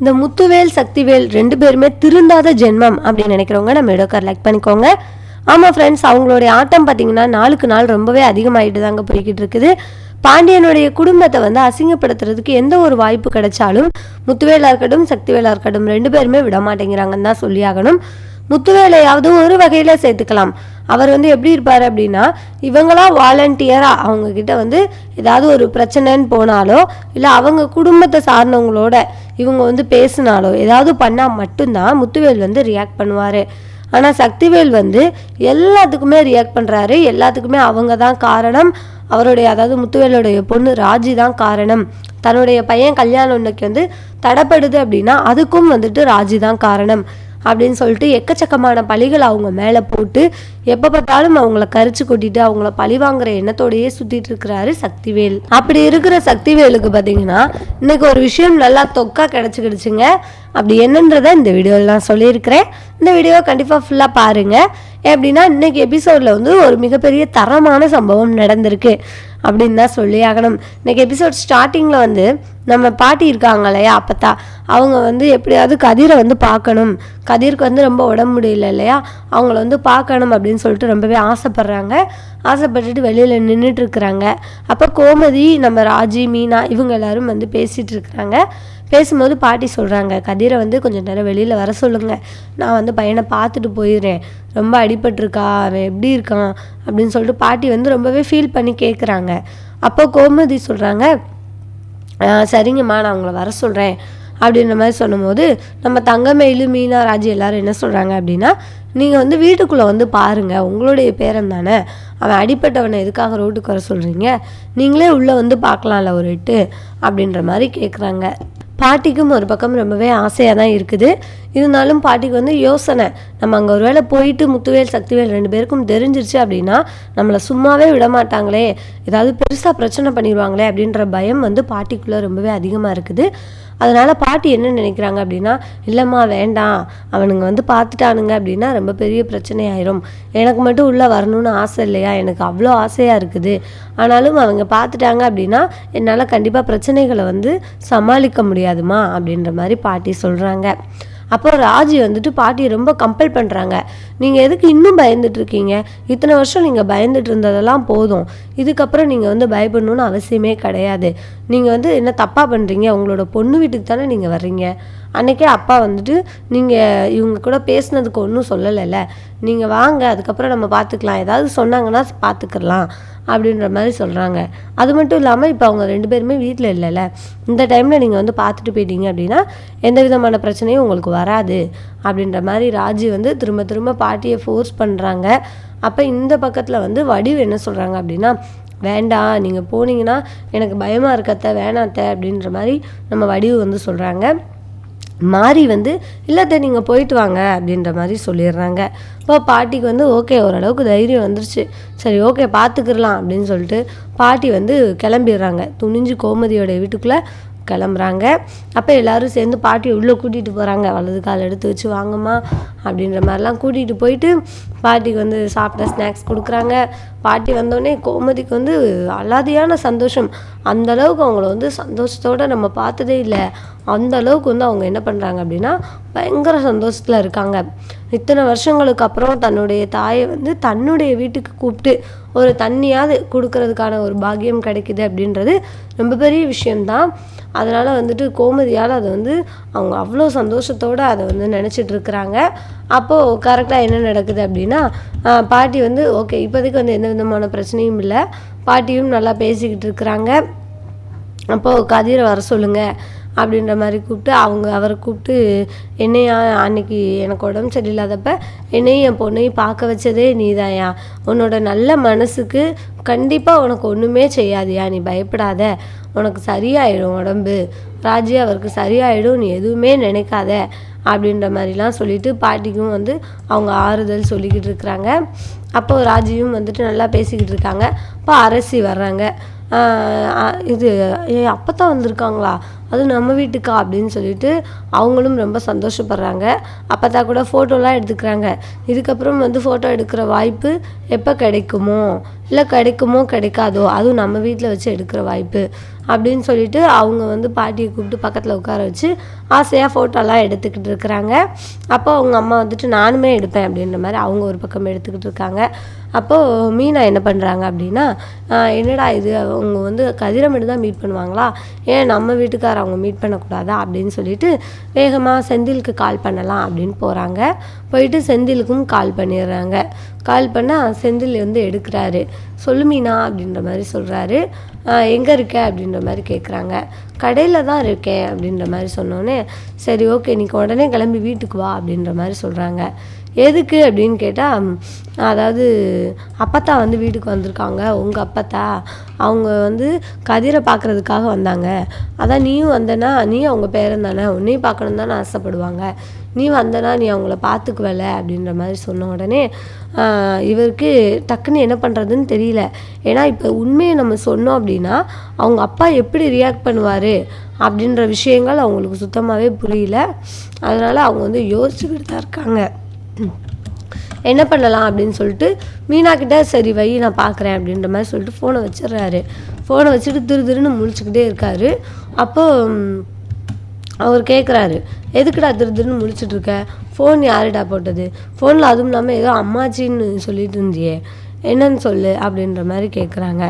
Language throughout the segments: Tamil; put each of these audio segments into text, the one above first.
இந்த முத்துவேல் சக்திவேல் ரெண்டு பேருமே திருந்தாத ஜென்மம் அப்படின்னு நினைக்கிறவங்க நம்ம இடோக்கர் லைக் பண்ணிக்கோங்க. ஆமாம் ஃப்ரெண்ட்ஸ் அவங்களுடைய ஆட்டம் பார்த்தீங்கன்னா நாளுக்கு நாள் ரொம்பவே அதிகமாகிட்டு தாங்க போய்கிட்டு இருக்குது. பாண்டியனுடைய குடும்பத்தை வந்து அசிங்கப்படுத்துறதுக்கு எந்த ஒரு வாய்ப்பு கிடைச்சாலும் முத்துவேலா இருக்கட்டும் சக்திவேலா இருக்கட்டும் ரெண்டு பேருமே விட மாட்டேங்கிறாங்கன்னு தான் சொல்லியாகணும் முத்துவேலையாவது ஒரு வகையில் சேர்த்துக்கலாம். அவர் வந்து எப்படி இருப்பார் அப்படின்னா இவங்களாம் வாலண்டியராக அவங்கக்கிட்ட வந்து ஏதாவது ஒரு பிரச்சனைன்னு போனாலோ இல்லை அவங்க குடும்பத்தை சார்ந்தவங்களோட இவங்க வந்து பேசினாலோ ஏதாவது பண்ணால் மட்டும்தான் முத்துவேல் வந்து ரியாக்ட் பண்ணுவார். ஆனால் சக்திவேல் வந்து எல்லாத்துக்குமே ரியாக்ட் பண்ணுறாரு எல்லாத்துக்குமே அவங்க தான் காரணம். அவருடைய அதாவது முத்துவேலுடைய பொண்ணு ராஜி தான் காரணம். தன்னுடைய பையன் கல்யாணம் இன்னைக்கு வந்து தடைப்படுது அப்படின்னா அதுக்கும் வந்துட்டு ராஜி தான் காரணம். அப்படின்னு சொல்லிட்டு எக்கச்சக்கமான பழிகளை அவங்க மேலே போட்டு எப்போ பார்த்தாலும் அவங்கள கரிச்சு கொட்டிட்டு அவங்கள பழி வாங்குற எண்ணத்தோடையே சுத்திட்டு இருக்கிறாரு சக்திவேல். அப்படி இருக்கிற சக்திவேலுக்கு பார்த்தீங்கன்னா இன்னைக்கு ஒரு விஷயம் நல்லா தொக்கா கிடச்சிக்கிடுச்சுங்க. அப்படி என்னன்றதை இந்த வீடியோவில் நான் சொல்லியிருக்கிறேன். இந்த வீடியோவை கண்டிப்பாக ஃபுல்லாக பாருங்கள் எப்படின்னா இன்னைக்கு எபிசோடில் வந்து ஒரு மிகப்பெரிய தரமான சம்பவம் நடந்திருக்கு. அப்படின்னு தான் சொல்லி ஆகணும். இன்னைக்கு எபிசோட் ஸ்டார்டிங்கில் வந்து நம்ம பாட்டி இருக்காங்க இல்லையா அப்பத்தா அவங்க வந்து எப்படியாவது கதிரை வந்து பார்க்கணும். கதிருக்கு வந்து ரொம்ப உடம்பு முடியல இல்லையா அவங்கள வந்து பார்க்கணும் அப்படின்னு சொல்லிட்டு ரொம்பவே ஆசைப்பட்றாங்க. ஆசைப்பட்டுட்டு வெளியில் நின்றுட்டு இருக்கிறாங்க. அப்போ கோமதி நம்ம ராஜி மீனா இவங்க எல்லாரும் வந்து பேசிகிட்டு இருக்கிறாங்க. பேசும்போது பாட்டி சொல்கிறாங்க கதிரை வந்து கொஞ்சம் நேரம் வெளியில் வர சொல்லுங்கள் நான் வந்து பையனை பார்த்துட்டு போயிடுறேன். ரொம்ப அடிபட்டிருக்கா அவன் எப்படி இருக்கான்? அப்படின்னு சொல்லிட்டு பாட்டி வந்து ரொம்பவே ஃபீல் பண்ணி கேட்குறாங்க அப்போ கோமதி சொல்கிறாங்க சரிங்கம்மா நான் உங்களை வர சொல்கிறேன் அப்படின்ற மாதிரி சொல்லும்போது நம்ம தங்கமயிலு மீனா ராஜி எல்லாரும் என்ன சொல்கிறாங்க அப்படின்னா நீங்கள் வந்து வீட்டுக்குள்ளே வந்து பாருங்கள் உங்களுடைய பேரன் தானே. அவன் அடிப்பட்டவனை எதுக்காக ரோட்டுக்கு வர சொல்கிறீங்க நீங்களே உள்ளே வந்து பார்க்கலாம்ல ஒரு எட்டு. அப்படின்ற மாதிரி கேட்குறாங்க பாட்டிக்கும் ஒரு பக்கம் ரொம்பவே ஆசையாக தான் இருக்குது. இருந்தாலும் பாட்டிக்கு வந்து யோசனை. நம்ம அங்கே ஒரு வேளை போயிட்டு முத்துவேல் சக்திவேல் ரெண்டு பேருக்கும் தெரிஞ்சிருச்சு அப்படின்னா நம்மளை சும்மாவே விட மாட்டாங்களே ஏதாவது பெருசாக பிரச்சனை பண்ணிடுவாங்களே அப்படின்ற பயம் வந்து பாட்டிக்குள்ளே ரொம்பவே அதிகமாக இருக்குது. அதனால் பாட்டி என்ன நினைக்கிறாங்க அப்படின்னா இல்லைம்மா வேண்டாம். அவனுங்க வந்து பார்த்துட்டானுங்க அப்படின்னா ரொம்ப பெரிய பிரச்சனையாயிரும். எனக்கு மட்டும் உள்ளே வரணும்னு ஆசை இல்லையா? எனக்கு அவ்வளோ ஆசையாக இருக்குது. ஆனாலும் அவங்க பார்த்துட்டாங்க அப்படின்னா என்னால் கண்டிப்பாக பிரச்சனைகளை வந்து சமாளிக்க முடியாதுமா? அப்படின்ற மாதிரி பாட்டி சொல்கிறாங்க அப்போ ராஜி வந்துட்டு பாட்டியை ரொம்ப கம்பல் பண்ணுறாங்க நீங்கள் எதுக்கு இன்னும் பயந்துட்டு இருக்கீங்க இத்தனை வருஷம் நீங்கள் பயந்துட்டு இருந்ததெல்லாம் போதும். இதுக்கப்புறம் நீங்கள் வந்து பயப்படணும்னு அவசியமே கிடையாது. நீங்கள் வந்து என்ன தப்பாக பண்ணுறீங்க உங்களோட பொண்ணு வீட்டுக்கு தானே நீங்கள் வர்றீங்க. அன்றைக்கே அப்பா வந்துட்டு நீங்கள் இவங்க கூட பேசுனதுக்கு ஒன்றும் சொல்லலைல்ல. நீங்கள் வாங்க அதுக்கப்புறம் நம்ம பார்த்துக்கலாம் ஏதாவது சொன்னாங்கன்னா பார்த்துக்கலாம் அப்படின்ற மாதிரி சொல்கிறாங்க அது மட்டும் இல்லாமல் இப்போ அவங்க ரெண்டு பேருமே வீட்டில் இல்லைல்ல. இந்த டைமில் நீங்கள் வந்து பார்த்துட்டு போயிட்டீங்க அப்படின்னா எந்த விதமான பிரச்சனையும் உங்களுக்கு வராது. அப்படின்ற மாதிரி ராஜி வந்து திரும்ப திரும்ப பாட்டியை ஃபோர்ஸ் பண்ணுறாங்க அப்போ இந்த பக்கத்தில் வந்து வடிவு என்ன சொல்கிறாங்க அப்படின்னா வேண்டாம் நீங்கள் போனீங்கன்னா எனக்கு பயமாக இருக்கத்த வேணாத்த அப்படின்ற மாதிரி நம்ம வடிவு வந்து சொல்கிறாங்க மாறி வந்து இல்லத்தை நீங்கள் போயிட்டு வாங்க அப்படின்ற மாதிரி சொல்லிடுறாங்க. இப்போ பாட்டிக்கு வந்து ஓகே ஓரளவுக்கு தைரியம் வந்துருச்சு. சரி ஓகே பார்த்துக்கிறலாம் அப்படின்னு சொல்லிட்டு பாட்டி வந்து கிளம்பிடுறாங்க. துணிஞ்சு கோமதியோட வீட்டுக்குள்ளே கிளம்புறாங்க. அப்போ எல்லோரும் சேர்ந்து பாட்டி உள்ளே கூட்டிகிட்டு போகிறாங்க வலது கால் எடுத்து வச்சு வாங்கம்மா அப்படின்ற மாதிரிலாம் கூட்டிகிட்டு போயிட்டு பாட்டிக்கு வந்து சாப்பிட்ட ஸ்நாக்ஸ் கொடுக்குறாங்க. பாட்டி வந்தோடனே கோமதிக்கு வந்து அலாதியான சந்தோஷம். அந்த அளவுக்கு அவங்கள வந்து சந்தோஷத்தோடு நம்ம பார்த்ததே இல்லை. அந்த அளவுக்கு வந்து அவங்க என்ன பண்ணுறாங்க அப்படின்னா பயங்கர சந்தோஷத்தில் இருக்காங்க. இத்தனை வருஷங்களுக்கு அப்புறம் தன்னுடைய தாயை வந்து தன்னுடைய வீட்டுக்கு கூப்பிட்டு ஒரு தண்ணியாவது கொடுக்கறதுக்கான ஒரு பாக்கியம் கிடைக்குது அப்படின்றது ரொம்ப பெரிய விஷயம்தான். அதனால் வந்துட்டு கோமதியால் அதை வந்து அவங்க அவ்வளோ சந்தோஷத்தோடு அதை வந்து நினச்சிட்டு இருக்கிறாங்க. அப்போது கரெக்டாக என்ன நடக்குது அப்படின்னா பாட்டி வந்து ஓகே இப்போதைக்கு வந்து எந்த விதமான பிரச்சனையும் இல்லை. பாட்டியும் நல்லா பேசிக்கிட்டு இருக்கிறாங்க. அப்போது கதிரை வர சொல்லுங்கள் அப்படின்ற மாதிரி கூப்பிட்டு அவங்க அவரை கூப்பிட்டு என்னையா அன்னைக்கு எனக்கு உடம்பு சரியில்லாதப்ப என்னையும் என் பொண்ணையும் பார்க்க வச்சதே நீதாயா உன்னோட நல்ல மனசுக்கு கண்டிப்பாக உனக்கு ஒன்றுமே செய்யாதியா. நீ பயப்படாத. உனக்கு சரியாயிடும் உடம்பு. ராஜி அவருக்கு சரியாயிடும். நீ எதுவுமே நினைக்காத. அப்படின்ற மாதிரிலாம் சொல்லிட்டு பாட்டிக்கும் வந்து அவங்க ஆறுதல் சொல்லிக்கிட்டு இருக்கிறாங்க. அப்போ ராஜியும் வந்துட்டு நல்லா பேசிக்கிட்டு இருக்காங்க. அப்போ அரசி வர்றாங்க. இது ஏ அப்பத்தான் வந்திருக்காங்களா? அது நம்ம வீட்டுக்கா அப்படின்னு சொல்லிட்டு அவங்களும் ரொம்ப சந்தோஷப்படுறாங்க. அப்பத்தா கூட ஃபோட்டோலாம் எடுத்துக்கிறாங்க. இதுக்கப்புறம் வந்து ஃபோட்டோ எடுக்கிற வாய்ப்பு எப்போ கிடைக்குமோ? இல்லை கிடைக்குமோ கிடைக்காதோ? அதுவும் நம்ம வீட்டில் வச்சு எடுக்கிற வாய்ப்பு அப்படின்னு சொல்லிட்டு அவங்க வந்து பாட்டியை கூப்பிட்டு பக்கத்தில் உட்கார வச்சு ஆசையாக ஃபோட்டோலாம் எடுத்துக்கிட்டு இருக்கிறாங்க. அப்போ அவங்க அம்மா வந்துட்டு நானுமே எடுப்பேன் அப்படின்ற மாதிரி அவங்க ஒரு பக்கம் எடுத்துக்கிட்டு இருக்காங்க. அப்போது மீனா என்ன பண்ணுறாங்க அப்படின்னா என்னடா இது? அவங்க வந்து கதிரமேடு தான் மீட் பண்ணுவாங்களா? ஏன் நம்ம வீட்டுக்கார அவங்க மீட் பண்ணக்கூடாதா? அப்படின்னு சொல்லிட்டு வேகமாக செந்திலுக்கு கால் பண்ணலாம் அப்படின்னு போகிறாங்க போயிட்டு செந்திலுக்கும் கால் பண்ணிடுறாங்க. கால் பண்ணால் செந்தில் வந்து எடுக்கிறாரு. சொல்லு மீனா அப்படின்ற மாதிரி சொல்கிறாரு எங்கே இருக்க? அப்படின்ற மாதிரி கேட்குறாங்க கடையில் தான் இருக்கேன் அப்படின்ற மாதிரி சொன்னோன்னே சரி ஓகே. நீங்கள் உடனே கிளம்பி வீட்டுக்கு வா அப்படின்ற மாதிரி சொல்கிறாங்க எதுக்கு அப்படின்னு கேட்டால் அதாவது அப்பத்தா வந்து வீட்டுக்கு வந்திருக்காங்க. உங்கள் அப்பத்தா அவங்க வந்து கதிரை பார்க்குறதுக்காக வந்தாங்க. அதான் நீயும் வந்தனா நீ அவங்க பேரன் தானே உன்னையும் பார்க்கணும் தானே ஆசைப்படுவாங்க. நீ வந்தனா நீ அவங்கள பார்த்துக்குவல அப்படின்ற மாதிரி சொன்ன உடனே இவருக்கு டக்குன்னு என்ன பண்ணுறதுன்னு தெரியல. ஏன்னா இப்போ உண்மையை நம்ம சொன்னோம் அப்படின்னா அவங்க அப்பா எப்படி ரியாக்ட் பண்ணுவார் அப்படின்ற விஷயங்கள் அவங்களுக்கு சுத்தமாகவே புரியல. அதனால் அவங்க வந்து யோசிச்சுக்கிட்டு தான் இருக்காங்க. என்ன பண்ணலாம் அப்படின்னு சொல்லிட்டு மீனாக்கிட்ட சரி வை நான் பார்க்குறேன் அப்படின்ற மாதிரி சொல்லிட்டு ஃபோனை வச்சிடுறாரு. ஃபோனை வச்சுட்டு திரு திருன்னு முழிச்சுக்கிட்டே இருக்காரு. அப்போ அவர் கேட்குறாரு எதுக்குடா திரு திருன்னு முழிச்சிட்டு இருக்க? ஃபோன் யாருடா போட்டது? ஃபோனில் அதுவும் இல்லாமல் ஏதோ அம்மாச்சின்னு சொல்லிட்டு இருந்தியே. என்னன்னு சொல்லு அப்படின்ற மாதிரி கேட்குறாங்க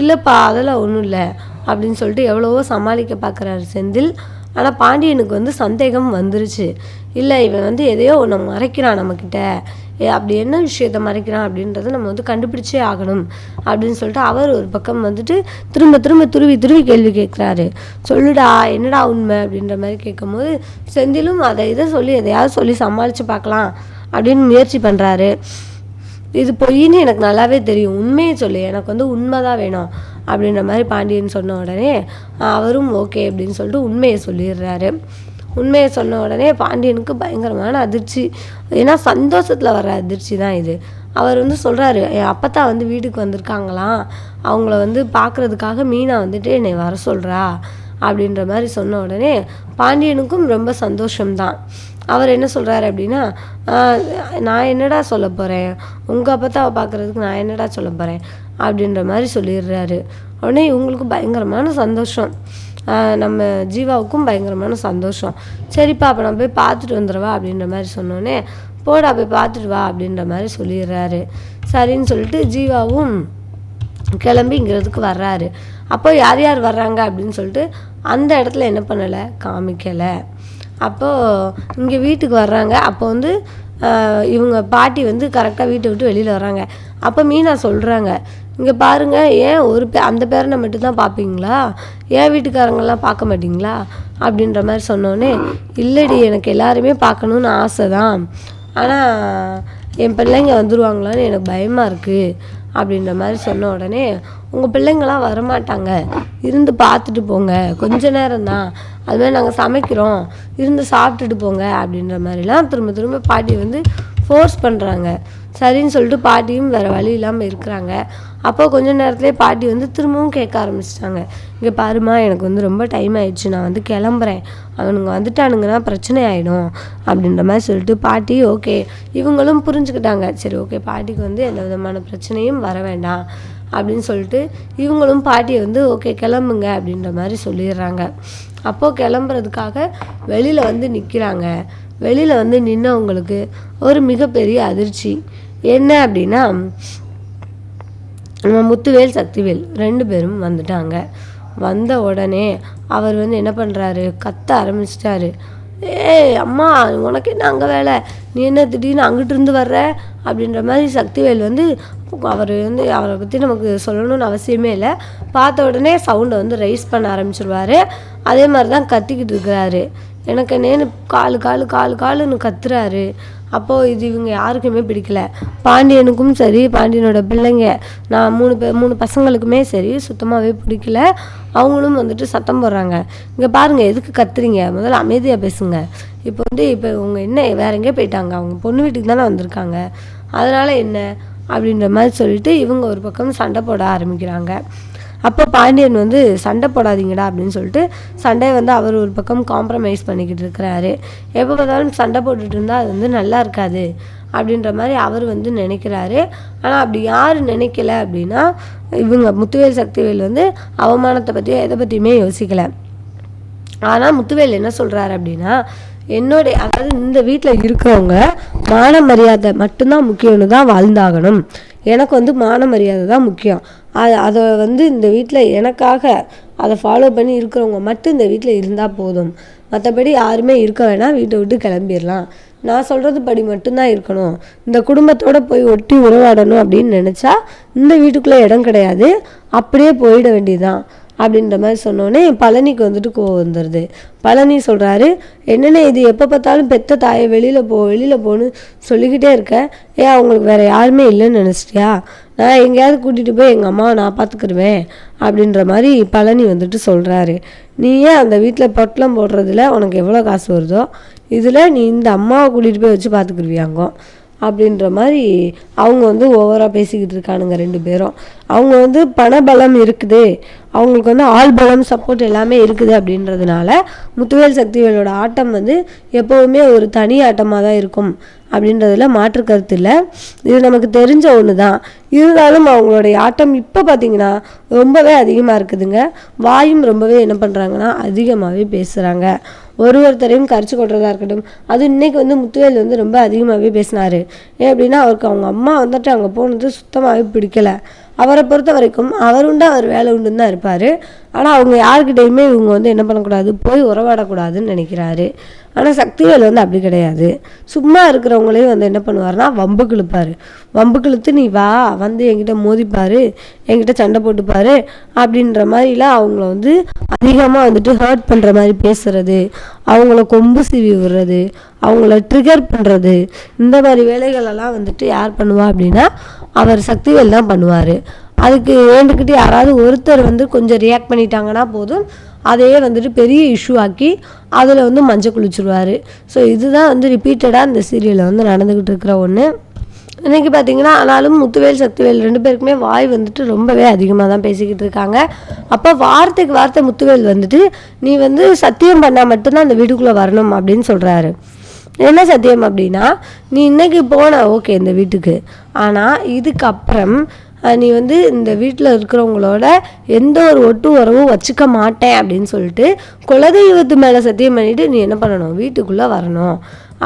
இல்லைப்பா அதெல்லாம் ஒன்றும் இல்லை அப்படின்னு சொல்லிட்டு எவ்வளவோ சமாளிக்க பார்க்குறாரு செந்தில். ஆனால் பாண்டியனுக்கு வந்து சந்தேகம் வந்துருச்சு. இல்லை இவன் வந்து எதையோ ஒன்று மறைக்கிறான் நம்மக்கிட்ட ஏ, அப்படி என்ன விஷயத்த மறைக்கிறான் அப்படின்றத நம்ம வந்து கண்டுபிடிச்சே ஆகணும் அப்படின்னு சொல்லிட்டு அவர் ஒரு பக்கம் வந்துட்டு திரும்ப திரும்ப துருவி துருவி கேள்வி கேட்குறாரு சொல்லுடா என்னடா உண்மை அப்படின்ற மாதிரி கேட்கும்போது செந்திலும் அதை இதை சொல்லி எதையாவது சொல்லி சமாளித்து பார்க்கலாம் அப்படின்னு முயற்சி பண்ணுறாரு இது பொய்ன்னு எனக்கு நல்லாவே தெரியும். உண்மையை சொல்லு. எனக்கு வந்து உண்மை தான் வேணும். அப்படின்ற மாதிரி பாண்டியன் சொன்ன உடனே அவரும் ஓகே அப்படின்னு சொல்லிட்டு உண்மையை சொல்லிடுறாரு. உண்மையை சொன்ன உடனே பாண்டியனுக்கு பயங்கரமான அதிர்ச்சி. ஏன்னா சந்தோஷத்தில் வர அதிர்ச்சி தான் இது. அவர் வந்து சொல்கிறாரு என் அப்பத்தா வந்து வீட்டுக்கு வந்திருக்காங்களாம். அவங்கள வந்து பார்க்குறதுக்காக மீனா வந்துட்டு என்னை வர சொல்கிறா அப்படின்ற மாதிரி சொன்ன உடனே பாண்டியனுக்கும் ரொம்ப சந்தோஷம்தான். அவர் என்ன சொல்கிறாரு அப்படின்னா நான் என்னடா சொல்ல போகிறேன் உங்கள் அப்பத்தாவை பார்க்குறதுக்கு நான் என்னடா சொல்ல போகிறேன் அப்படின்ற மாதிரி சொல்லிடுறாரு. உடனே இவங்களுக்கு பயங்கரமான சந்தோஷம். நம்ம ஜீவாவுக்கும் பயங்கரமான சந்தோஷம். சரிப்பா அப்போ நான் போய் பார்த்துட்டு வந்துடுவா அப்படின்ற மாதிரி சொன்னோன்னே போடா போய் பார்த்துட்டு வா அப்படின்ற மாதிரி சொல்லிடுறாரு. சரின்னு சொல்லிட்டு ஜீவாவும் கிளம்பி இங்கிறதுக்கு வர்றாரு. அப்போ யார் யார் வர்றாங்க அப்படின்னு சொல்லிட்டு அந்த இடத்துல என்ன பண்ணலை? காமிக்கலை. அப்போது இங்கே வீட்டுக்கு வர்றாங்க. அப்போ வந்து இவங்க பாட்டி வந்து கரெக்டாக வீட்டை விட்டு வெளியில் வர்றாங்க. அப்போ மீனா சொல்கிறாங்க இங்கே பாருங்கள் ஏன் ஒரு பே அந்த பேரனை மட்டும்தான் பார்ப்பீங்களா ஏன் வீட்டுக்காரங்கெல்லாம் பார்க்க மாட்டிங்களா? அப்படின்ற மாதிரி சொன்னோன்னே இல்லைடி எனக்கு எல்லாருமே பார்க்கணுன்னு ஆசை தான் ஆனால் என் பிள்ளைங்க வந்துடுவாங்களான்னு எனக்கு பயமாக இருக்குது அப்படின்ற மாதிரி சொன்ன உடனே உங்கள் பிள்ளைங்களாம் வரமாட்டாங்க. இருந்து பார்த்துட்டு போங்க கொஞ்ச நேரம் தான் அது மாதிரி நாங்கள் சமைக்கிறோம் இருந்து சாப்பிட்டுட்டு போங்க அப்படின்ற மாதிரிலாம் திரும்ப திரும்ப பாட்டி வந்து ஃபோர்ஸ் பண்ணுறாங்க சரின்னு சொல்லிட்டு பாட்டியும் வேறு வழி இல்லாமல் இருக்கிறாங்க. அப்போ கொஞ்ச நேரத்துலேயே பாட்டி வந்து திரும்பவும் கேட்க ஆரம்பிச்சிட்டாங்க. இங்கே பாருமா எனக்கு வந்து ரொம்ப டைம் ஆயிடுச்சு. நான் வந்து கிளம்புறேன். அவனுங்க வந்துட்டானுங்கன்னா பிரச்சனை ஆகிடும் அப்படின்ற மாதிரி சொல்லிட்டு பாட்டி ஓகே. இவங்களும் புரிஞ்சுக்கிட்டாங்க. சரி ஓகே பாட்டிக்கு வந்து எந்த விதமான பிரச்சனையும் வர வேண்டாம் அப்படின்னு சொல்லிட்டு இவங்களும் பாட்டியை வந்து ஓகே கிளம்புங்க. அப்படின்ற மாதிரி சொல்லிடுறாங்க. அப்போது கிளம்புறதுக்காக வெளியில் வந்து நிற்கிறாங்க வெளியில் வந்து நின்னவங்களுக்கு ஒரு மிகப்பெரிய அதிர்ச்சி. என்ன அப்படின்னா நம்ம முத்துவேல் சக்திவேல் ரெண்டு பேரும் வந்துட்டாங்க. வந்த உடனே அவர் வந்து என்ன பண்ணுறாரு கத்த ஆரம்பிச்சிட்டாரு. ஏய் அம்மா உனக்கு என்ன அங்கே வேலை? நீ என்ன திடீர்னு அங்கிட்டு இருந்து வர்ற? அப்படின்ற மாதிரி சக்திவேல் வந்து அவர் வந்து அவரை பற்றி நமக்கு சொல்லணும்னு அவசியமே இல்லை. பார்த்த உடனே சவுண்டை வந்து ரைஸ் பண்ண ஆரம்பிச்சிருவார். அதே மாதிரி தான் கத்திக்கிட்டு இருக்கிறாரு. எனக்கு என்னன்னு காலு காலு காலு காலுன்னு கத்துறாரு. அப்போது இது இவங்க யாருக்குமே பிடிக்கல. பாண்டியனுக்கும் சரி பாண்டியனோட பிள்ளைங்க நான் மூணு பேர் மூணு பசங்களுக்குமே சரி சுத்தமாகவே பிடிக்கல. அவங்களும் வந்துட்டு சத்தம் போடுறாங்க. இங்கே பாருங்கள் எதுக்கு கத்துறீங்க? முதல்ல அமைதியாக பேசுங்க. இப்போ வந்து இப்போ இவங்க என்ன வேற எங்கேயோ போயிட்டாங்க. அவங்க பொண்ணு வீட்டுக்கு தானே வந்திருக்காங்க. அதனால் என்ன? அப்படின்ற மாதிரி சொல்லிட்டு இவங்க ஒரு பக்கம் சண்டை போட ஆரம்பிக்கிறாங்க. அப்போ பாண்டியன் வந்து சண்டை போடாதீங்கடா அப்படின்னு சொல்லிட்டு சண்டையை வந்து அவர் ஒரு பக்கம் காம்ப்ரமைஸ் பண்ணிக்கிட்டு இருக்கிறாரு. எப்போ பார்த்தாலும் சண்டை போட்டுட்டு இருந்தால் அது வந்து நல்லா இருக்காது அப்படின்ற மாதிரி அவர் வந்து நினைக்கிறாரு. ஆனால் அப்படி யார் நினைக்கல அப்படின்னா இவங்க முத்துவேல் சக்திவேல் வந்து அவமானத்தை பற்றி எதை பற்றியுமே யோசிக்கலை. ஆனால் முத்துவேல் என்ன சொல்கிறாரு அப்படின்னா என்னுடைய அதாவது இந்த வீட்டில் இருக்கிறவங்க மான மரியாதை மட்டும்தான் முக்கியம்னு தான் வாழ்ந்தாகணும். எனக்கு வந்து மான மரியாதை தான் முக்கியம். அது அதை வந்து இந்த வீட்டில் எனக்காக அதை ஃபாலோ பண்ணி இருக்கிறவங்க மட்டும் இந்த வீட்டில் இருந்தால் போதும். மற்றபடி யாருமே இருக்க வேணாம். வீட்டை விட்டு கிளம்பிடலாம் நான் சொல்கிறது படி மட்டும்தான் இருக்கணும். இந்த குடும்பத்தோடு போய் ஒட்டி உறவாடணும் அப்படின்னு நினச்சா இந்த வீட்டுக்குள்ளே இடம் கிடையாது. அப்படியே போயிட வேண்டியதுதான். அப்படின்ற மாதிரி சொன்னோடனே பழனிக்கு வந்துட்டு கோவம் வந்துடுது பழனி சொல்கிறாரு என்னென்ன இது எப்போ பார்த்தாலும் பெத்த தாயை வெளியில் போ வெளியில் போன்னு சொல்லிக்கிட்டே இருக்க. ஏன் அவங்களுக்கு வேறு யாருமே இல்லைன்னு நினச்சிட்டியா? நான் எங்கேயாவது கூட்டிகிட்டு போய் எங்கள் அம்மாவை நான் பார்த்துக்கிடுவேன் அப்படின்ற மாதிரி பழனி வந்துட்டு சொல்கிறாரு நீ ஏன் அந்த வீட்டில் பொட்டலம் போடுறதுல உனக்கு எவ்வளோ காசு வருதோ? இதில் நீ இந்த அம்மாவை கூட்டிகிட்டு போய் வச்சு பார்த்துக்கிடுவியாங்கோ அப்படின்ற மாதிரி அவங்க வந்து ஓவராக பேசிக்கிட்டு இருக்கானுங்க ரெண்டு பேரும். அவங்க வந்து பணபலம் இருக்குது. அவங்களுக்கு வந்து ஆள் பலம் சப்போர்ட் எல்லாமே இருக்குது அப்படின்றதுனால முத்துவேல் சக்திவேலோட ஆட்டம் வந்து எப்போவுமே ஒரு தனி ஆட்டமாக தான் இருக்கும் அப்படின்றதுல மாற்று கருத்து இல்லை. இது நமக்கு தெரிஞ்ச ஒன்று தான் இருந்தாலும் அவங்களுடைய ஆட்டம் இப்போ பார்த்தீங்கன்னா ரொம்பவே அதிகமாக இருக்குதுங்க. வாயும் ரொம்பவே என்ன பண்ணுறாங்கன்னா அதிகமாகவே பேசுகிறாங்க ஒரு ஒருத்தரையும் கரைச்சி கொட்டுறதா இருக்கட்டும். அது இன்றைக்கி வந்து முத்துவேல் வந்து ரொம்ப அதிகமாகவே பேசினாரு. ஏன் அப்படின்னா அவருக்கு அவங்க அம்மா வந்துட்டு அங்கே போனது சுத்தமாகவே பிடிக்கல. அவரை பொறுத்த வரைக்கும் அவர் உண்டு அவர் வேலை உண்டுன்னு தான் இருப்பார். ஆனால் அவங்க யாருக்கிட்டேயுமே இவங்க வந்து என்ன பண்ணக்கூடாது? போய் உறவாடக்கூடாதுன்னு நினைக்கிறாரு. ஆனால் சக்திவேல் வந்து அப்படி கிடையாது. சும்மா இருக்கிறவங்களையும் வந்து என்ன பண்ணுவார்னா வம்பு கிழுப்பார். வம்பு கிழுத்து நீ வா வந்து என்கிட்ட மோதிப்பார் என்கிட்ட சண்டை போட்டுப்பார் அப்படின்ற மாதிரிலாம் அவங்கள வந்து அதிகமாக வந்துட்டு ஹர்ட் பண்ணுற மாதிரி பேசுறது அவங்கள கொம்பு சீவி விடுறது அவங்கள ட்ரிகர் பண்ணுறது இந்த மாதிரி வேலைகளெல்லாம் வந்துட்டு யார் பண்ணுவா அப்படின்னா அவர் சக்திவேல் தான் பண்ணுவார். அதுக்கு வேண்டுக்கிட்டு யாராவது ஒருத்தர் வந்து கொஞ்சம் ரியாக்ட் பண்ணிட்டாங்கன்னா போதும் அதையே வந்துட்டு பெரிய இஷ்யூ ஆக்கி அதில் வந்து மஞ்சள் குளிச்சிருவார். ஸோ இதுதான் வந்து ரிப்பீட்டடாக இந்த சீரியலில் வந்து நடந்துக்கிட்டு இருக்கிற ஒன்று இன்றைக்கி பார்த்தீங்கன்னா ஆனாலும் முத்துவேல் சக்திவேல் ரெண்டு பேருக்குமே வாய் வந்துட்டு ரொம்பவே அதிகமாக தான் பேசிக்கிட்டு இருக்காங்க. அப்போ வார்த்தைக்கு வார்த்தை முத்துவேல் வந்துட்டு நீ வந்து சத்தியம் பண்ணால் மட்டும்தான் அந்த வீட்டுக்குள்ளே வரணும் அப்படின்னு சொல்கிறாரு என்ன சத்தியம் அப்படின்னா நீ இன்னைக்கு போன ஓகே இந்த வீட்டுக்கு. ஆனால் இதுக்கப்புறம் நீ வந்து இந்த வீட்டில் இருக்கிறவங்களோட எந்த ஒரு ஒட்டு உறவும் வச்சுக்க மாட்டேன் அப்படின்னு சொல்லிட்டு குலதெய்வத்து மேலே சத்தியம் பண்ணிவிட்டு நீ என்ன பண்ணணும்? வீட்டுக்குள்ளே வரணும்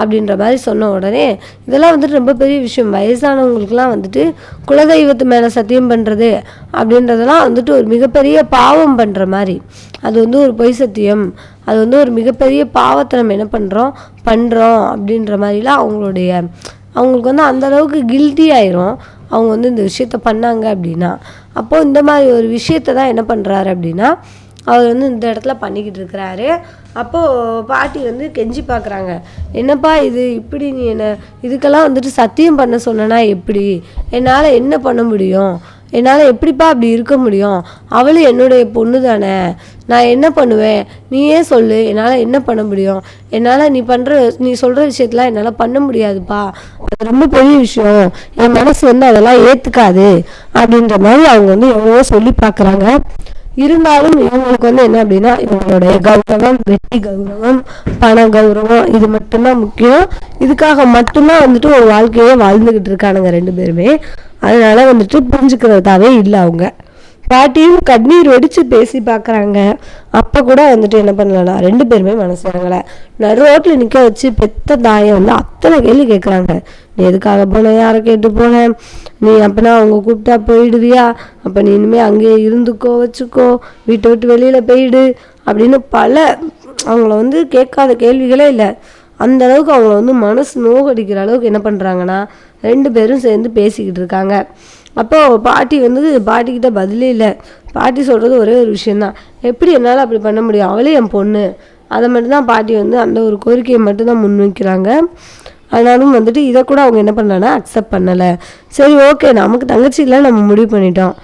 அப்படின்ற மாதிரி சொன்ன உடனே இதெல்லாம் வந்துட்டு ரொம்ப பெரிய விஷயம். வயசானவங்களுக்குலாம் வந்துட்டு குலதெய்வத்து மேலே சத்தியம் பண்ணுறது அப்படின்றதெல்லாம் வந்துட்டு ஒரு மிகப்பெரிய பாவம் பண்ணுற மாதிரி. அது வந்து ஒரு பொய் சத்தியம். அது வந்து ஒரு மிகப்பெரிய பாவத்தை நம்ம என்ன பண்ணுறோம் பண்ணுறோம் அப்படின்ற மாதிரிலாம் அவங்களுடைய அவங்களுக்கு வந்து அந்த அளவுக்கு கில்ட்டி ஆயிரும். அவங்க வந்து இந்த விஷயத்த பண்ணாங்க அப்படின்னா அப்போது இந்த மாதிரி ஒரு விஷயத்தை தான் என்ன பண்ணுறாரு அப்படின்னா அவர் வந்து இந்த இடத்துல பண்ணிக்கிட்டு இருக்கிறாரு. அப்போது பாட்டி வந்து கெஞ்சி பார்க்குறாங்க என்னப்பா இது? இப்படி நீ என்ன இதுக்கெல்லாம் வந்துட்டு சத்தியம் பண்ண சொன்னனா எப்படி? என்னால் என்ன பண்ண முடியும்? என்னால் எப்படிப்பா அப்படி இருக்க முடியும்? அவளும் என்னுடைய பொண்ணு தானே நான் என்ன பண்ணுவேன்? நீயே சொல்லு. என்னால் என்ன பண்ண முடியும்? என்னால் நீ பண்ணுற நீ சொல்கிற விஷயத்தெலாம் என்னால் பண்ண முடியாதுப்பா. அது ரொம்ப பெரிய விஷயம். என் மனசு வந்து அதெல்லாம் ஏற்றுக்காது அப்படின்ற மாதிரி அவங்க வந்து எவ்வளவோ சொல்லி பார்க்குறாங்க. இருந்தாலும் இவங்களுக்கு வந்து என்ன அப்படின்னா இவங்களுடைய கௌரவம் வெற்றி கௌரவம் பண கௌரவம் இது மட்டும்தான் முக்கியம். இதுக்காக மட்டும்தான் வந்துட்டு ஒரு வாழ்க்கையே வாழ்ந்துக்கிட்டு இருக்கானுங்க ரெண்டு பேருமே. அதனால வந்துட்டு புரிஞ்சுக்கிறதாவே இல்லை அவங்க. பாட்டியும் கண்ணீர் வெடிச்சு பேசி பார்க்குறாங்க அப்போ கூட வந்துட்டு என்ன பண்ணலாம் ரெண்டு பேருமே மனசு இறங்கலை நான் ரோட்டில் நிற்க வச்சு பெத்த தாயை வந்து அத்தனை கேள்வி கேட்குறாங்க நீ எதுக்காக போனேன் யாரை கேட்டு போனேன் நீ அப்போனா அவங்க கூப்பிட்டா போயிடுவியா? அப்போ நீ இனிமேல் அங்கேயே இருந்துக்கோ வச்சுக்கோ. வீட்டை விட்டு வெளியில் போயிடு. அப்படின்னு பல அவங்கள வந்து கேட்காத கேள்விகளே இல்லை. அந்த அளவுக்கு அவங்கள வந்து மனசு நோகடிக்கிற அளவுக்கு என்ன பண்ணுறாங்கன்னா ரெண்டு பேரும் சேர்ந்து பேசிக்கிட்டு இருக்காங்க. அப்போ பாட்டி வந்து பாட்டிக்கிட்ட பதிலே இல்லை. பாட்டி சொல்கிறது ஒரே ஒரு விஷயந்தான் எப்படி என்னால் அப்படி பண்ண முடியும்? அவளே என் பொண்ணு. அதை மட்டும்தான் பாட்டி வந்து அந்த ஒரு கோரிக்கையை மட்டும்தான் முன்வைக்கிறாங்க. ஆனாலும் வந்துட்டு இதை கூட அவங்க என்ன பண்ணலன்னா அக்செப்ட் பண்ணலை. சரி ஓகே நமக்கு தங்கச்சி இல்லை நம்ம முடிவு பண்ணிட்டோம்.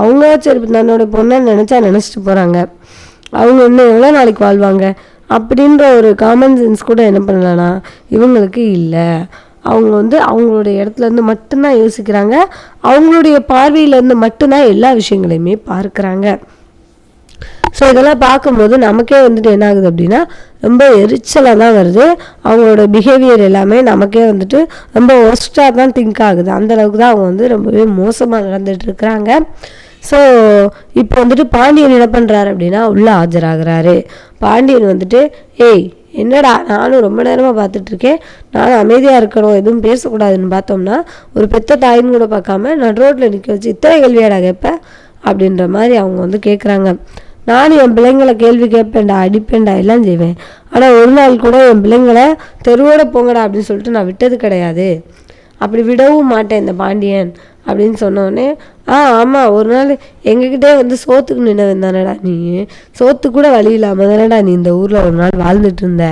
அவங்க சரி தன்னோட பொண்ணை நினச்சா நினச்சிட்டு போகிறாங்க அவங்க இன்னும் எவ்வளோ நாளைக்கு வாழ்வாங்க? அப்படின்ற ஒரு காமன் சென்ஸ் கூட என்ன பண்ணலன்னா இவங்களுக்கு இல்லை. அவங்க வந்து அவங்களுடைய இடத்துல இருந்து மட்டும்தான் யோசிக்கிறாங்க. அவங்களுடைய பார்வையிலேருந்து மட்டும்தான் எல்லா விஷயங்களையுமே பார்க்குறாங்க. ஸோ இதெல்லாம் பார்க்கும்போது நமக்கே வந்துட்டு என்ன ஆகுது அப்படின்னா ரொம்ப எரிச்சலாக தான் வருது. அவங்களோட பிஹேவியர் எல்லாமே நமக்கே வந்துட்டு ரொம்ப ஒஸ்ட்டாக தான் திங்க் ஆகுது. அந்த அளவுக்கு தான் அவங்க வந்து ரொம்பவே மோசமாக நடந்துட்டு இருக்கிறாங்க. ஸோ இப்போ வந்துட்டு பாண்டியன் என்ன பண்ணுறாரு அப்படின்னா உள்ளே ஆஜராகிறாரு. பாண்டியன் வந்துட்டு ஏய் என்னடா நானும் ரொம்ப நேரமாக பார்த்துட்டு இருக்கேன் நானும் அமைதியாக இருக்கணும் எதுவும் பேசக்கூடாதுன்னு பார்த்தோம்னா ஒரு பெத்த தாயின்னு கூட பார்க்காம நான் ரோட்டில் நிற்க வச்சு இத்தனை கேள்வியாடா கேட்பேன் அப்படின்ற மாதிரி அவங்க வந்து கேட்குறாங்க நானும் என் பிள்ளைங்களை கேள்வி கேட்பேன்டா அடிப்பேன்டா எல்லாம் செய்வேன். ஆனால் ஒரு நாள் கூட என் பிள்ளைங்களை தெருவோட போங்கடா அப்படின்னு சொல்லிட்டு நான் விட்டது கிடையாது. அப்படி விடவும் மாட்டேன் இந்த பாண்டியன். அப்படின்னு சொன்னோடனே ஆ ஆமாம் ஒரு நாள் எங்ககிட்டே வந்து சோத்துக்கு நின்னவன் தானடா நீ. சோத்து கூட வழி இல்லாமல் தானடா நீ இந்த ஊரில் ஒரு நாள் வாழ்ந்துட்டு இருந்த.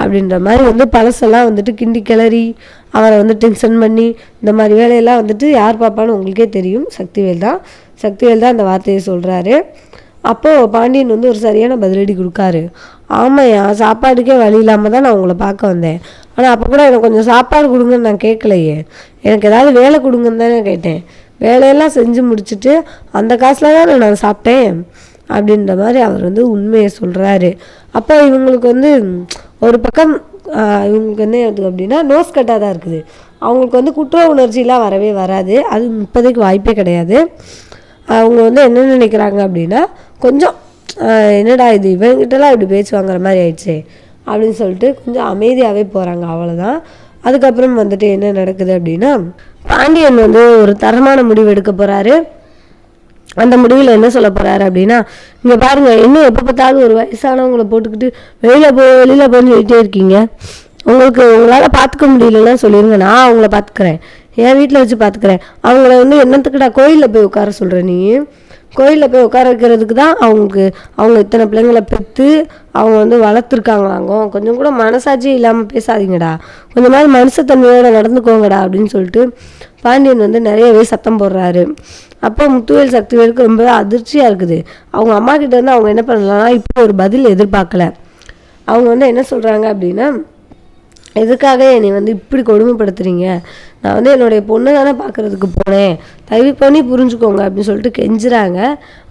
அப்படின்ற மாதிரி வந்து பழசெல்லாம் வந்துட்டு கிண்டி கிளறி அவரை வந்து டென்ஷன் பண்ணி இந்த மாதிரி வேலையெல்லாம் வந்துட்டு யார் பார்ப்பான்னு உங்களுக்கே தெரியும். சக்திவேல் தான். சக்திவேல் தான் அந்த வார்த்தையை சொல்கிறாரு அப்போது பாண்டியன் வந்து ஒரு சரியான பதிலடி கொடுக்காரு. ஆமாம்யா சாப்பாட்டுக்கே வழி இல்லாமல் தான் நான் உங்களை பார்க்க வந்தேன். ஆனால் அப்போ கூட எனக்கு கொஞ்சம் சாப்பாடு கொடுங்கன்னு நான் கேட்கலையே. எனக்கு ஏதாவது வேலை கொடுங்கன்னு தானே கேட்டேன். வேலையெல்லாம் செஞ்சு முடிச்சுட்டு அந்த காசில் தானே நான் சாப்பிட்டேன் அப்படின்ற மாதிரி அவர் வந்து உண்மையை சொல்கிறாரு அப்போ இவங்களுக்கு வந்து ஒரு பக்கம் இவங்களுக்கு என்ன ஆகுது அப்படின்னா நோஸ் கட்டாக தான் இருக்குது. அவங்களுக்கு வந்து குற்ற உணர்ச்சிலாம் வரவே வராது. அது இப்போதைக்கு வாய்ப்பே கிடையாது. அவங்க வந்து என்ன நினைக்கிறாங்க அப்படின்னா கொஞ்சம் என்னடா இது? இவங்கிட்டலாம் இப்படி பேச்சு வாங்குற மாதிரி ஆயிடுச்சு. அப்படின்னு சொல்லிட்டு கொஞ்சம் அமைதியாகவே போகிறாங்க அவ்வளோதான் அதுக்கப்புறம் வந்துட்டு என்ன நடக்குது அப்படின்னா பாண்டியன் வந்து ஒரு தரமான முடிவு எடுக்க போகிறாரு அந்த முடிவில் என்ன சொல்ல போகிறாரு அப்படின்னா இங்கே பாருங்கள் இன்னும் எப்போ பார்த்தாலும் ஒரு வயசானவங்களை போட்டுக்கிட்டு வெளியில் போய் வெளியில் போன்னு சொல்லிகிட்டே இருக்கீங்க. உங்களுக்கு உங்களால் பார்த்துக்க முடியலன்னா சொல்லிடுங்க நான் அவங்கள பார்த்துக்கிறேன் என் வீட்டில் வச்சு பார்த்துக்கிறேன் அவங்கள வந்து என்னத்துக்குடா கோயிலில் போய் உட்கார சொல்கிறேன் நீ? கோயிலில் போய் உட்கார வைக்கிறதுக்கு தான் அவங்களுக்கு அவங்க இத்தனை பிள்ளைங்களை பெற்று அவங்க வந்து வளர்த்துருக்காங்களாங்க. கொஞ்சம் கூட மனசாட்சி இல்லாமல் பேசாதீங்கடா. கொஞ்சமாவது மனுஷத்தன்மையோட நடந்துக்கோங்கடா அப்படின்னு சொல்லிட்டு பாண்டியன் வந்து நிறையவே சத்தம் போடுறாரு. அப்போ முத்துவேல் சக்திவேலுக்கு ரொம்ப அதிர்ச்சியாக இருக்குது. அவங்க அம்மா கிட்ட வந்து அவங்க என்ன பண்ணலாம்னா இப்போ ஒரு பதில் எதிர்பார்க்கல. அவங்க வந்து என்ன சொல்கிறாங்க அப்படின்னா எதுக்காக என்னை வந்து இப்படி கொடுமைப்படுத்துறீங்க? நான் வந்து என்னுடைய பொண்ணை தானே பார்க்குறதுக்கு போனேன். தயவு பண்ணி புரிஞ்சுக்கோங்க அப்படின்னு சொல்லிட்டு கெஞ்சுறாங்க.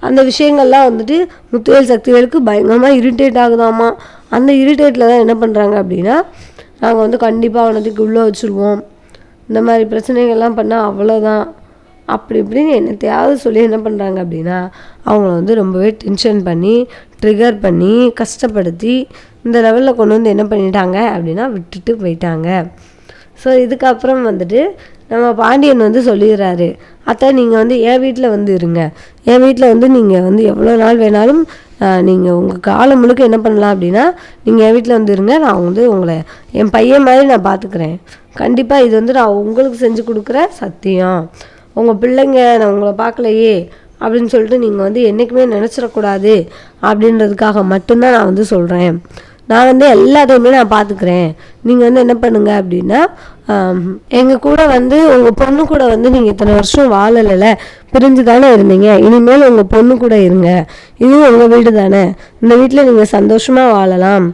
அந்த விஷயங்கள்லாம் வந்துட்டு முத்துவேல் சக்திவேலுக்கு பயங்கரமாக இரிட்டேட் ஆகுதாமா? அந்த இரிட்டேட்டில் தான் என்ன பண்ணுறாங்க அப்படின்னா நாங்கள் வந்து கண்டிப்பாக அவனத்துக்கு உள்ளே வச்சுருவோம். இந்த மாதிரி பிரச்சனைகள்லாம் பண்ணால் அவ்வளோதான் அப்படி இப்படின்னு என்னத்தையாவது சொல்லி என்ன பண்ணுறாங்க அப்படின்னா அவங்கள வந்து ரொம்பவே டென்ஷன் பண்ணி ட்ரிகர் பண்ணி கஷ்டப்படுத்தி இந்த லெவலில் கொண்டு வந்து என்ன பண்ணிட்டாங்க அப்படின்னா விட்டுட்டு போயிட்டாங்க. ஸோ இதுக்கப்புறம் வந்துட்டு நம்ம பாண்டியன் வந்து சொல்லிடுறாரு அத்தை நீங்கள் வந்து என் வீட்டில் வந்து இருங்க. என் வீட்டில் வந்து நீங்கள் வந்து எவ்வளோ நாள் வேணாலும் நீங்கள் உங்கள் காலம் முழுக்க என்ன பண்ணலாம் அப்படின்னா நீங்கள் என் வீட்டில் வந்து இருங்க. நான் வந்து உங்களை என் பையன் மாதிரி நான் பார்த்துக்கிறேன் கண்டிப்பாக இது வந்து நான் உங்களுக்கு செஞ்சு கொடுக்குற சத்தியம். உங்கள் பிள்ளைங்க நான் உங்களை பார்க்கலையே அப்படின்னு சொல்லிட்டு நீங்கள் வந்து என்றைக்குமே நினச்சிடக்கூடாது அப்படின்றதுக்காக மட்டும்தான் நான் வந்து சொல்கிறேன் நான் வந்து எல்லாத்தையுமே நான் பார்த்துக்கிறேன். நீங்கள் வந்து என்ன பண்ணுங்க அப்படின்னா எங்கள் கூட வந்து உங்கள் பொண்ணு கூட வந்து நீங்கள் இத்தனை வருஷம் வாழலைல பிரிஞ்சு தானே இருந்தீங்க. இனிமேல் உங்கள் பொண்ணு கூட இருங்க. இதுவும் உங்கள் வீடு தானே இந்த வீட்டில் நீங்கள் சந்தோஷமாக வாழலாம்.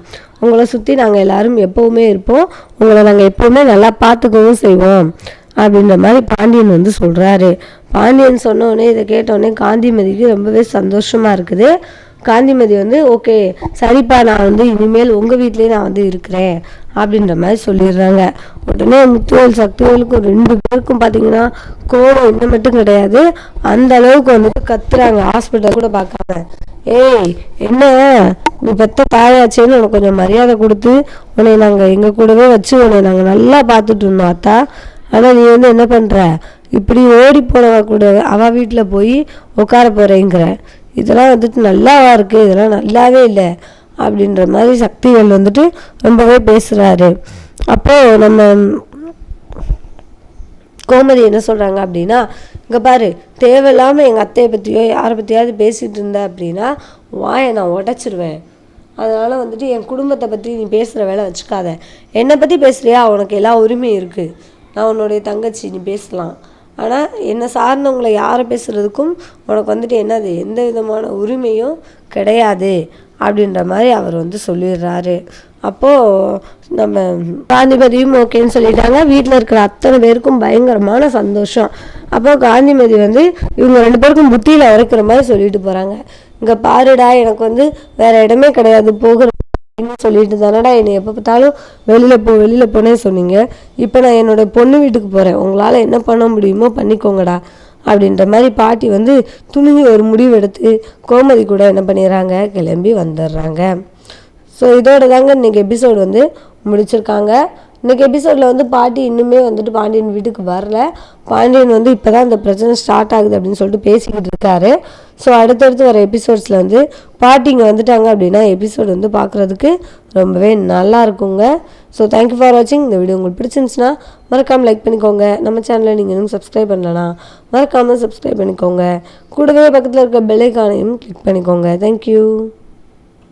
உங்களை சுற்றி நாங்கள் எல்லாரும் எப்போவுமே இருப்போம். உங்களை நாங்கள் எப்போவுமே நல்லா பார்த்துக்கவும் செய்வோம். அப்படின்ற மாதிரி பாண்டியன் வந்து சொல்கிறாரு பாண்டியன் சொன்னோடனே இதை கேட்ட உடனே காந்திமதிக்கு ரொம்பவே சந்தோஷமாக இருக்குது. காந்திமதி வந்து ஓகே சரிப்பா நான் வந்து இனிமேல் உங்கள் வீட்லேயே நான் வந்து இருக்கிறேன் அப்படின்ற மாதிரி சொல்லிடுறாங்க. உடனே முத்துவேல் சக்திவேலுக்கும் ரெண்டு பேருக்கும் பார்த்தீங்கன்னா கோபம் இன்னும் மட்டும் கிடையாது. அந்த அளவுக்கு வந்துட்டு கத்துறாங்க ஹாஸ்பிட்டல் கூட பார்க்காம. ஏய் என்ன? நீ பெத்த தாயாச்சேன்னு உனக்கு கொஞ்சம் மரியாதை கொடுத்து உன்னை நாங்கள் எங்கள் கூடவே வச்சு உன்னை நாங்கள் நல்லா பார்த்துட்டு இருந்தோம் அத்தா. ஆனால் நீ வந்து என்ன பண்ணுற இப்படி ஓடி போனவ கூட அவ வீட்டில் போய் உட்கார போகிறேங்கிற இதெல்லாம் வந்துட்டு நல்லாவா இருக்குது இதெல்லாம் நல்லாவே இல்லை. அப்படின்ற மாதிரி சக்திகள் வந்துட்டு ரொம்பவே பேசுகிறாரு அப்போது நம்ம கோமதி என்ன சொல்கிறாங்க அப்படின்னா இங்கே பாரு தேவையில்லாமல் எங்கள் அத்தையை பற்றியோ யாரை பற்றியாவது பேசிகிட்டு இருந்த அப்படின்னா வாயை நான் உடச்சிருவேன். அதனால் வந்துட்டு என் குடும்பத்தை பற்றி நீ பேசுகிற வேலை வச்சுக்காத. என்னை பற்றி பேசுகிறியா உனக்கு எல்லா உரிமையும் இருக்குது நான் உன்னுடைய தங்கச்சி நீ பேசலாம். ஆனால் என்னை சார்ந்தவங்களை யாரை பேசுகிறதுக்கும் உனக்கு வந்துட்டு என்னது எந்த விதமான உரிமையும் கிடையாது அப்படின்ற மாதிரி அவர் வந்து சொல்லிடுறாரு. அப்போது நம்ம காந்திமதியும் ஓகேன்னு சொல்லிட்டாங்க. வீட்டில் இருக்கிற அத்தனை பேருக்கும் பயங்கரமான சந்தோஷம். அப்போ காந்திமதி வந்து இவங்க ரெண்டு பேருக்கும் புத்தியில் இறக்குற மாதிரி சொல்லிட்டு போகிறாங்க இங்கே பாருடா எனக்கு வந்து வேறு இடமே கிடையாது போகிற அப்படின்னு சொல்லிட்டு தானடா என்னை எப்போ பார்த்தாலும் வெளியில் போ வெளியில் போனே சொன்னீங்க. இப்போ நான் என்னோட பொண்ணு வீட்டுக்கு போகிறேன் உங்களால் என்ன பண்ண முடியுமோ பண்ணிக்கோங்கடா அப்படின்ற மாதிரி பாட்டி வந்து துணிஞ்சு ஒரு முடிவு எடுத்து கோமதி கூட என்ன பண்ணிடுறாங்க? கிளம்பி வந்துடுறாங்க. ஸோ இதோட தாங்க இன்றைக்கி எபிசோடு வந்து முடிச்சிருக்காங்க. இன்றைக்கி எபிசோடில் வந்து பாட்டி இன்னுமே வந்துட்டு பாண்டியன் வீட்டுக்கு வரல. பாண்டியன் வந்து இப்போ தான் இந்த பிரச்சனை ஸ்டார்ட் ஆகுது அப்படின்னு சொல்லிட்டு பேசிக்கிட்டு இருக்காரு. ஸோ அடுத்தடுத்து வர எபிசோட்ஸில் வந்து பாட்டி இங்கே வந்துட்டாங்க அப்படின்னா எபிசோடு வந்து பார்க்குறதுக்கு ரொம்பவே நல்லா இருக்குங்க. ஸோ தேங்க்யூ ஃபார் வாட்சிங் இந்த வீடியோ உங்களுக்கு பிடிச்சிருந்துச்சுன்னா மறக்காமல் லைக் பண்ணிக்கோங்க. நம்ம சேனலை நீங்கள் இன்னும் சப்ஸ்கிரைப் பண்ணலன்னா மறக்காமல் சப்ஸ்கிரைப் பண்ணிக்கோங்க. கூடவே பக்கத்தில் இருக்க பெல்லைக்கானையும் கிளிக் பண்ணிக்கோங்க. தேங்க்யூ